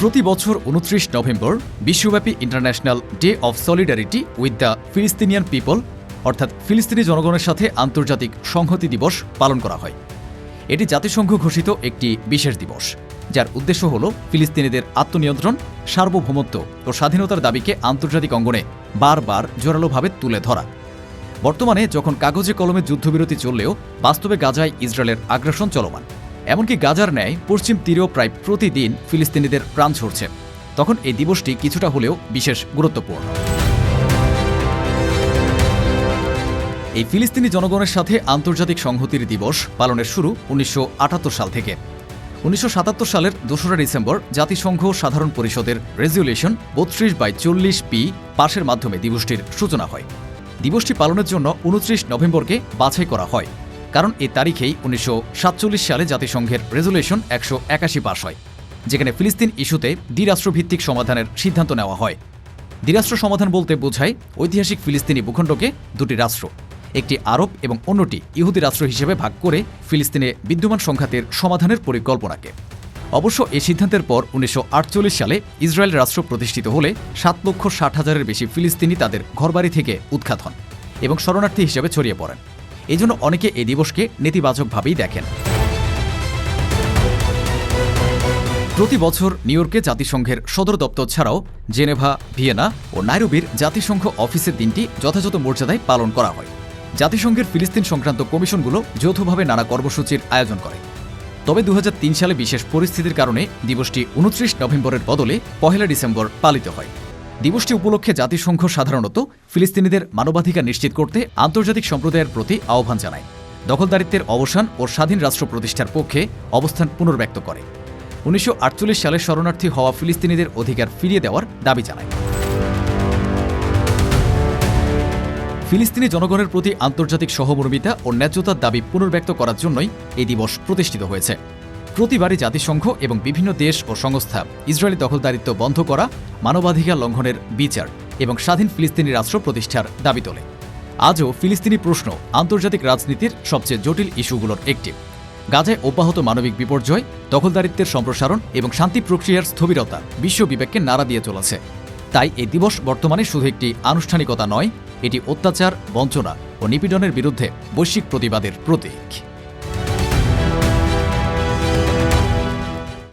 প্রতি বছর উনত্রিশ নভেম্বর বিশ্বব্যাপী international day of solidarity with the Palestinian people অর্থাৎ ফিলিস্তিনি জনগণের সাথে আন্তর্জাতিক সংহতি দিবস পালন করা হয়। এটি জাতিসংঘ ঘোষিত একটি বিশেষ দিবস, যার উদ্দেশ্য হল ফিলিস্তিনিদের আত্মনিয়ন্ত্রণ, সার্বভৌমত্ব ও স্বাধীনতার দাবিকে আন্তর্জাতিক অঙ্গনে বারবার জোরালোভাবে তুলে ধরা। বর্তমানে যখন কাগজে কলমে যুদ্ধবিরতি চললেও বাস্তবে গাজায় ইসরায়েলের আগ্রাসন চলমান। এমনকি গাজার ন্যায় পশ্চিম তীরেও প্রায় প্রতিদিন ফিলিস্তিনিদের প্রাণ ছড়ছে। তখন এই দিবসটি কিছুটা হলেও বিশেষ গুরুত্বপূর্ণ। এই ফিলিস্তিনি জনগণের সাথে আন্তর্জাতিক সংহতির দিবস পালনের শুরু উনিশশো আটাত্তর সাল থেকে। উনিশশো সাতাত্তর সালের দোসরা ডিসেম্বর জাতিসংঘ সাধারণ পরিষদের রেজুলেশন বত্রিশ বাই চল্লিশ পি পাশের মাধ্যমে দিবসটির সূচনা হয়। দিবসটি পালনের জন্য উনত্রিশ নভেম্বরকে বাছাই করা হয়। কারণ এ তারিখেই উনিশশো সাতচল্লিশ সালে জাতিসংঘের রেজুলেশন একশো একাশি পাশ হয়, যেখানে ফিলিস্তিন ইস্যুতে দ্বিরাষ্ট্রভিত্তিক সমাধানের সিদ্ধান্ত নেওয়া হয়। দ্বিরাষ্ট্র সমাধান বলতে বোঝায় ঐতিহাসিক ফিলিস্তিনি ভূখণ্ডকে দুটি রাষ্ট্র, একটি আরব এবং অন্যটি ইহুদি রাষ্ট্র হিসেবে ভাগ করে ফিলিস্তিনে বিদ্যমান সংঘাতের সমাধানের পরিকল্পনাকে। অবশ্য এই সিদ্ধান্তের পর উনিশশো আটচল্লিশ সালে ইসরায়েল রাষ্ট্র প্রতিষ্ঠিত হলে সাত লক্ষ ষাট হাজারের বেশি ফিলিস্তিনি তাদের ঘরবাড়ি থেকে উৎখাত হন এবং শরণার্থী হিসেবে ছড়িয়ে পড়েন। এজন্য অনেকে এই দিবসকে নেতিবাচকভাবেই দেখেন। প্রতি বছর নিউ ইয়র্কে জাতিসংঘের সদর দপ্তর ছাড়াও জেনেভা, ভিয়েনা ও নাইরোবির জাতিসংঘ অফিসের দিনটি যথাযথ মর্যাদায় পালন করা হয়। জাতিসংঘের ফিলিস্তিন সংক্রান্ত কমিশনগুলো যৌথভাবে নানা কর্মসূচির আয়োজন করে। তবে দু হাজার তিন সালে বিশেষ পরিস্থিতির কারণে দিবসটি উনত্রিশ নভেম্বরের বদলে পহেলা ডিসেম্বর পালিত হয়। দিবসটি উপলক্ষে জাতিসংঘ সাধারণত ফিলিস্তিনিদের মানবাধিকার নিশ্চিত করতে আন্তর্জাতিক সম্প্রদায়ের প্রতি আহ্বান জানায়। দখলদারিত্বের অবসান ও স্বাধীন রাষ্ট্র প্রতিষ্ঠার পক্ষে অবস্থান পুনর্ব্যক্ত করে। উনিশশো আটচল্লিশ সালে শরণার্থী হওয়া ফিলিস্তিনিদের অধিকার ফিরিয়ে দেওয়ার দাবি জানায়। ফিলিস্তিনি জনগণের প্রতি আন্তর্জাতিক সহমর্মিতা ও ন্যায্যতার দাবি পুনর্ব্যক্ত করার জন্যই এই দিবস প্রতিষ্ঠিত হয়েছে। প্রতিবারই জাতিসংঘ এবং বিভিন্ন দেশ ও সংস্থা ইসরায়েলি দখলদারিত্ব বন্ধ করা, মানবাধিকার লঙ্ঘনের বিচার এবং স্বাধীন ফিলিস্তিনি রাষ্ট্র প্রতিষ্ঠার দাবি তোলে। আজও ফিলিস্তিনি প্রশ্ন আন্তর্জাতিক রাজনীতির সবচেয়ে জটিল ইস্যুগুলোর একটি। গাজায় অব্যাহত মানবিক বিপর্যয়, দখলদারিত্বের সম্প্রসারণ এবং শান্তি প্রক্রিয়ার স্থবিরতা বিশ্ব বিবেককে নাড়া দিয়ে চলেছে। তাই এই দিবস বর্তমানে শুধু একটি আনুষ্ঠানিকতা নয়, এটি অত্যাচার, বঞ্চনা ও নিপীড়নের বিরুদ্ধে বৈশ্বিক প্রতিবাদের প্রতীক।